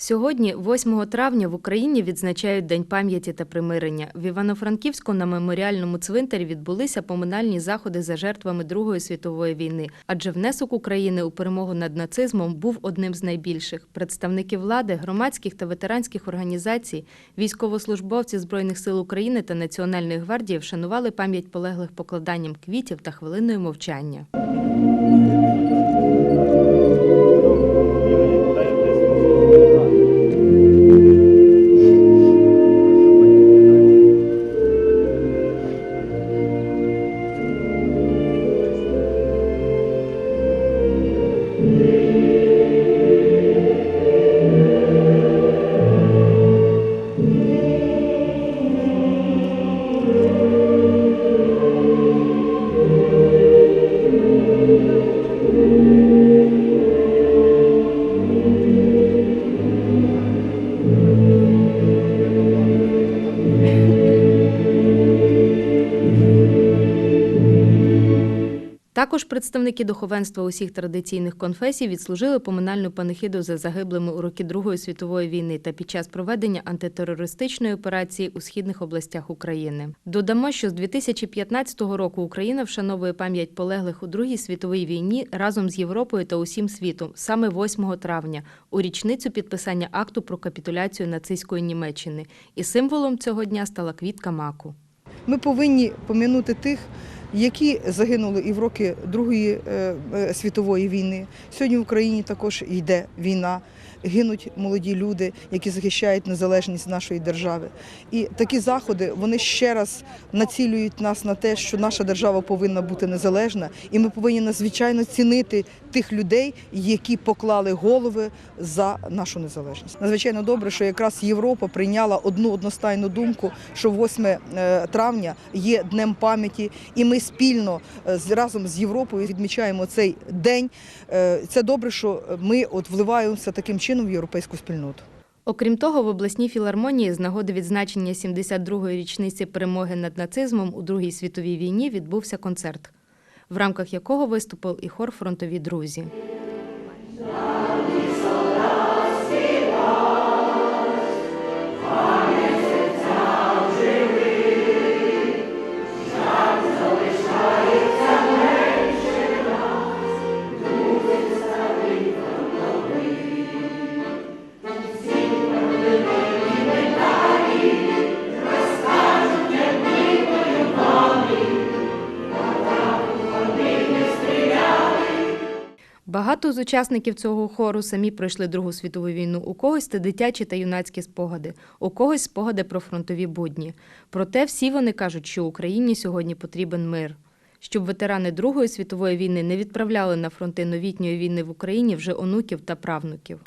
Сьогодні, 8 травня, в Україні відзначають День пам'яті та примирення. В Івано-Франківську на меморіальному цвинтарі відбулися поминальні заходи за жертвами Другої світової війни, адже внесок України у перемогу над нацизмом був одним з найбільших. Представники влади, громадських та ветеранських організацій, військовослужбовці Збройних сил України та Національної гвардії вшанували пам'ять полеглих покладанням квітів та хвилиною мовчання. Також представники духовенства усіх традиційних конфесій відслужили поминальну панихиду за загиблими у роки Другої світової війни та під час проведення антитерористичної операції у східних областях України. Додамо, що з 2015 року Україна вшановує пам'ять полеглих у Другій світовій війні разом з Європою та усім світом саме 8 травня, у річницю підписання акту про капітуляцію нацистської Німеччини. І символом цього дня стала квітка маку. Ми повинні пом'янути тих, які загинули і в роки Другої е, е, світової війни. Сьогодні в Україні також йде війна. Гинуть молоді люди, які захищають незалежність нашої держави. І такі заходи вони ще раз націлюють нас на те, що наша держава повинна бути незалежна, і ми повинні надзвичайно цінити тих людей, які поклали голови за нашу незалежність. Надзвичайно добре, що якраз Європа прийняла одну одностайну думку, що 8 е, травня є днем пам'яті, і ми спільно е, разом з Європою відмічаємо цей день. Е, Це добре, що ми от вливаємося таким чином в європейську спільноту. Окрім того, в обласній філармонії з нагоди відзначення 72-ї річниці перемоги над нацизмом у Другій світовій війні відбувся концерт, в рамках якого виступив і хор Фронтові друзі. Багато з учасників цього хору самі пройшли Другу світову війну. У когось це дитячі та юнацькі спогади, у когось спогади про фронтові будні. Проте всі вони кажуть, що Україні сьогодні потрібен мир. Щоб ветерани Другої світової війни не відправляли на фронти новітньої війни в Україні вже онуків та правнуків.